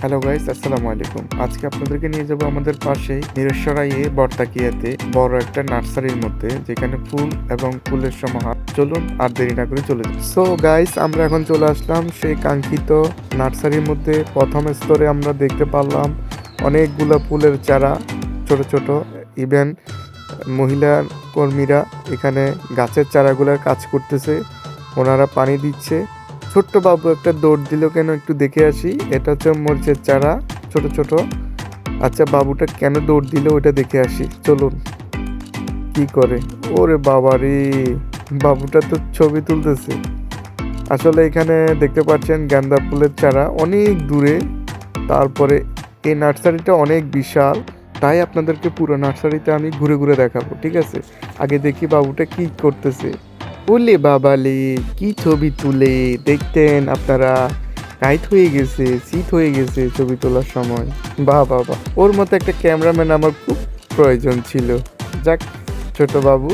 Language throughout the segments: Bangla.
হ্যালো গাইস আসসালামু আলাইকুম। আজকে আপনাদেরকে নিয়ে যাব আমাদের পাশেই নিরেশ্বরাইয়ে বর্তাকিয়াতে বড় একটা নার্সারির মধ্যে, যেখানে ফুল এবং ফুলের সমাহার। চলুন আর দেরি না করে চলে যাই। সো গাইস আমরা এখন চলে আসলাম সেই কাঙ্ক্ষিত নার্সারির মধ্যে। প্রথম স্তরে আমরা দেখতে পারলাম অনেকগুলো ফুলের চারা, ছোট ছোট। ইভেন মহিলা কর্মীরা এখানে গাছের চারাগুলোর কাজ করতেছে, ওনারা পানি দিচ্ছে। ছোট্ট বাবু একটা দৌড় দিল কেন একটু দেখে আসি। এটা হচ্ছে মরিচের চারা, ছোট ছোট। আচ্ছা বাবুটা কেন দৌড় দিল ওটা দেখে আসি। চলুন, কি করে? ওরে বাবা রে বাবুটা তো ছবি তুলতেছে। আসলে এখানে দেখতে পাচ্ছেন গাঁদা ফুলের চারা অনেক দূরে। তারপরে এই নার্সারিটা অনেক বিশাল। তাই আপনাদেরকে পুরো নার্সারিতে আমি ঘুরে ঘুরে দেখাবো, ঠিক আছে? আগে দেখি বাবুটা কি করতেছে। ওলে বাবালে কি ছবি তুলে? দেখতেন আপনারা টাইট হয়ে গেছে সিট হয়ে গেছে ছবি তোলার সময়। বাহ বাহ ওর মতো একটা ক্যামেরাম্যান আমার খুব প্রয়োজন ছিল। যাক, ছোট বাবু।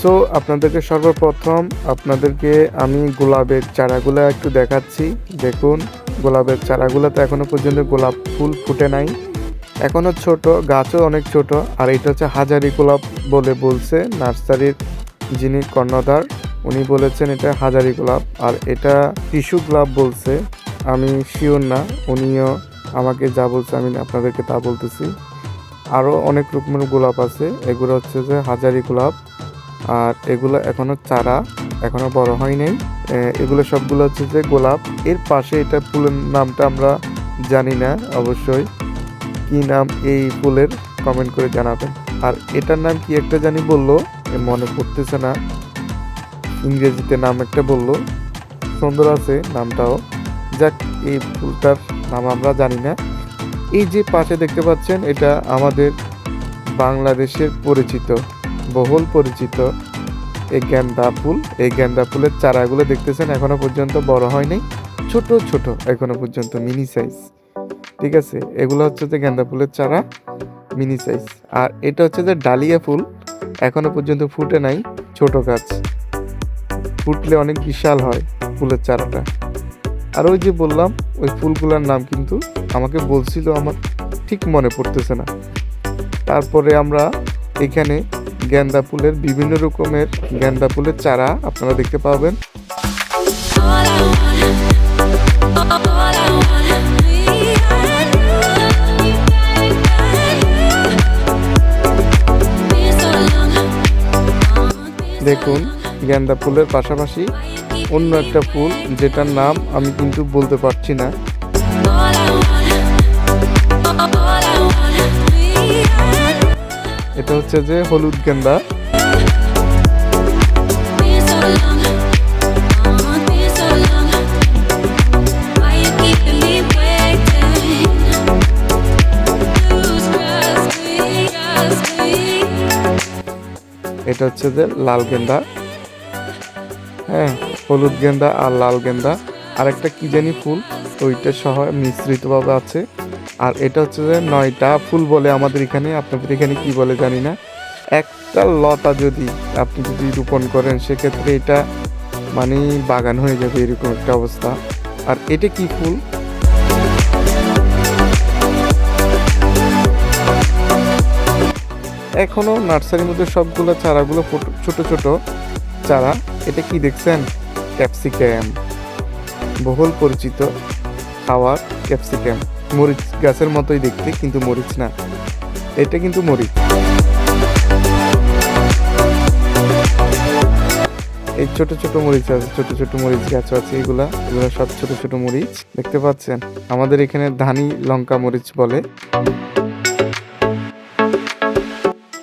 সো আপনাদেরকে সর্বপ্রথম আপনাদেরকে আমি গোলাপের চারাগুলো একটু দেখাচ্ছি। দেখুন, গোলাপের চারাগুলো তো এখনও পর্যন্ত গোলাপ ফুল ফুটে নাই। এখনও ছোট, গাছও অনেক ছোট, আর এটা হচ্ছে হাজারি গোলাপ বলে বলছে নার্সারির যিনি কর্ণধার, উনি বলেছেন এটা হাজারি গোলাপ। আর এটা টিস্যু গোলাপ বলছে, আমি শিওর না, উনিও আমাকে যা বলছে আমি আপনাদেরকে তা বলতেছি। আরও অনেক রকমের গোলাপ আছে, এগুলো হচ্ছে যে হাজারি গোলাপ। আর এগুলো এখনও চারা এখনও বড় হয় নাই। এগুলো সবগুলো হচ্ছে যে গোলাপ। এর পাশে এটা ফুলের নামটা আমরা জানি না অবশ্যই। কি নাম এই ফুলের? কমেন্ট করে জানাবেন। আর এটার নাম কি একটা জানি বলল? মনে পড়তেছে না। ইংরেজিতে নাম একটা বলল। সুন্দর আছে নামটাও। যাক, এই ফুলটার নাম আমরা জানি না। এই যে পাশে দেখতে পাচ্ছেন, এটা আমাদের বাংলাদেশের পরিচিত, বহুল পরিচিত এই গেন্দা ফুল। এই গেন্দা ফুলের চারাগুলো দেখতেছেন, এখনও পর্যন্ত বড় হয়নি। ছোট ছোট, এখনও পর্যন্ত মিনি সাইজ। ঠিক আছে, এগুলো হচ্ছে যে গেন্দা ফুলের চারা, মিনি সাইজ। আর এটা হচ্ছে যে ডালিয়া ফুল। এখনও পর্যন্ত ফুটে নাই ছোট গাছ ফুটলে অনেক বিশাল হয় ফুলের চারাটা আর ওই যে বললাম ওই ফুলগুলোর নাম কিন্তু আমাকে বলছিল আমার ঠিক মনে পড়তেছে না তারপরে আমরা এখানে গেন্দা ফুলের বিভিন্ন রকমের গেন্দা ফুলের চারা আপনারা দেখতে পাবেন দেখুন, গেন্দা ফুলের পাশাপাশি অন্য একটা ফুল যেটার নাম আমি কিন্তু বলতে পারছি না। এটা হচ্ছে যে হলুদ গেন্দা। এটা হচ্ছে যে লাল গেন্দা। হ্যাঁ হলুদ গেন্দা আর লাল গেন্দা। আর একটা কি জানি ফুল, ওইটা সহ মিশ্রিতভাবে আছে। আর এটা হচ্ছে যে নয়টা ফুল বলে আমাদের এখানে, আপনাদের এখানে কি বলে জানি না। একটা লতা যদি আপনি যদি রোপণ করেন, সেক্ষেত্রে এটা মানে বাগান হয়ে যাবে এরকম একটা অবস্থা। আর এটা কি ফুল? এখনও নার্সারির মধ্যে সবগুলো চারাগুলো ছোট ছোট চারা। এটা কি দেখছেন? ক্যাপসিক্যাম বহুল পরিচিত খাওয়ার ক্যাপসিক্যাম মরিচ গাছের মতোই দেখতে, কিন্তু মরিচ না। এটা কিন্তু মরিচ। এই ছোট ছোট মরিচ আছে, ছোট ছোট মরিচ গাছ আছে, এগুলা, এগুলো সব ছোট ছোট মরিচ। দেখতে পাচ্ছেন? আমাদের এখানে ধানি লঙ্কা মরিচ বলে।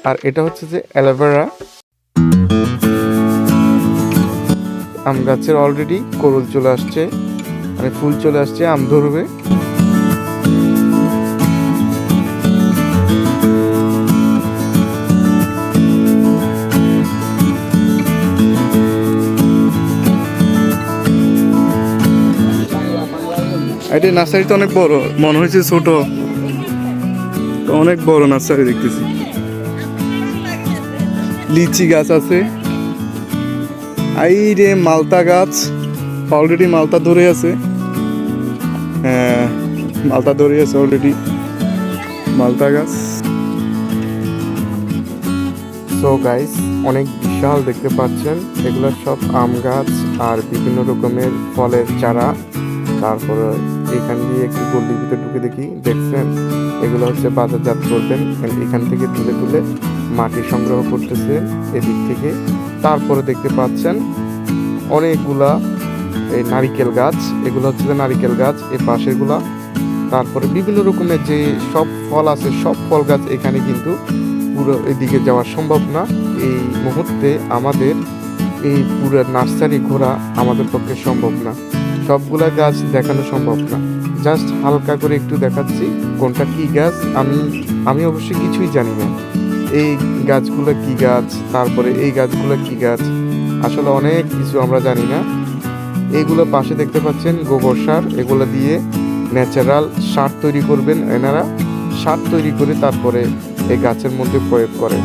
আর এটা হচ্ছে যে অ্যালোভেরা আম গাছের অলরেডি করল চলে আসছে মানে ফুল চলে আসছে, আম ধরবে। এটা নার্সারিটা অনেক বড়, মনে হয়েছে ছোট। অনেক বড় নার্সারি দেখতেছি। লিচি গাছ আছে। আই রে মালতা গাছ। অলরেডি মালতা ধরে আছে। হ্যাঁ মালতা আছে অলরেডি মালতা গাছ। সো গাইস অনেক বিশাল দেখতে পাচ্ছেন। এগুলো সব আম গাছ আর বিভিন্ন রকমের ফলের চারা। তারপরে এখান দিয়ে একটু গল্লির ভিতরে ঢুকে দেখি। দেখছেন? এগুলো হচ্ছে বাজারজাত করবেন। এখান থেকে তুলে তুলে মাটি সংগ্রহ করতেছে এদিক থেকে। তারপরে দেখতে পাচ্ছেন অনেকগুলা এই নারিকেল গাছ। এগুলো হচ্ছে নারিকেল গাছ এই পাশেরগুলা। তারপরে বিভিন্ন রকমের যে সব ফল আছে, সব ফল গাছ এখানে কিন্তু পুরো এদিকে যাওয়া সম্ভব না। এই মুহূর্তে আমাদের এই পুরো নার্সারি ঘোরা আমাদের পক্ষে সম্ভব না। সবগুলা গাছ দেখানো সম্ভব না। জাস্ট হালকা করে একটু দেখাচ্ছি কোনটা কি গাছ, আমি আমি অবশ্যই কিছুই জানি না। এই গাছগুলো কি গাছ? তারপরে এই গাছগুলো কি গাছ? আসলে অনেক কিছু আমরা জানি না। এগুলো পাশে দেখতে পাচ্ছেন গোবর সার। এগুলো দিয়ে ন্যাচারাল সার তৈরি করবেন এনারা। সার তৈরি করে তারপরে এই গাছের মধ্যে প্রয়োগ করে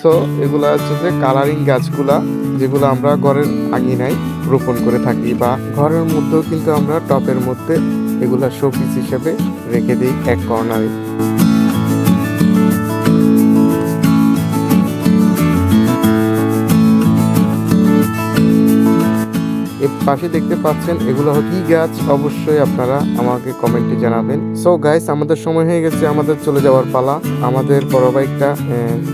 সো এগুলো হচ্ছে যে কালারিং গাছগুলা, যেগুলো আমরা ঘরের আঙিনায় রোপণ করে থাকি বা ঘরের মধ্যেও কিন্তু আমরা টপের মধ্যে এগুলা শোপিস হিসেবে রেখে দিই এক কর্নারে। এর পাশে দেখতে পাচ্ছেন এগুলো কি গাছ। অবশ্যই আপনারা আমাকে কমেন্টে জানাবেন। সো গাইস আমাদের সময় হয়ে গেছে আমাদের চলে যাওয়ার পালা। আমাদের বড় আহ,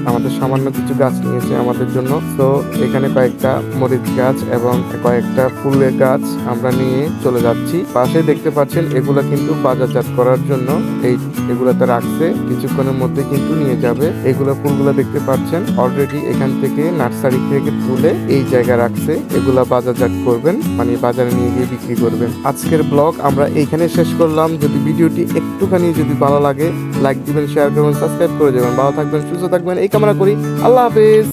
আমাদের সামান্য কিছু গাছ নিয়েছে আমাদের জন্য। তো এখানে কয়েকটা মরিচ গাছ এবং কয়েকটা ফুলের গাছ আমরা নিয়ে চলে যাচ্ছি। পাশে দেখতে পাচ্ছেন এগুলা কিন্তু বাজারজাত করার জন্য এই এগুলাতে রাখছে। কিছুক্ষণের মধ্যে কিন্তু নিয়ে যাবে। এগুলো ফুলগুলো দেখতে পাচ্ছেন অলরেডি এখান থেকে নার্সারি থেকে তুলে এই জায়গায় রাখছে। এগুলা বাজারজাত করবেন। মানে বাজারে নিয়ে গিয়ে বিক্রি করবেন। আজকের ব্লগ আমরা এইখানে শেষ করলাম। যদি ভিডিওটি একটুখানি যদি ভালো লাগে লাইক দিবেন শেয়ার করবেন সাবস্ক্রাইব করে যাবেন ভালো থাকবেন, সুস্থ থাকবেন, এই কামনা করি। আল্লাহ হাফেজ।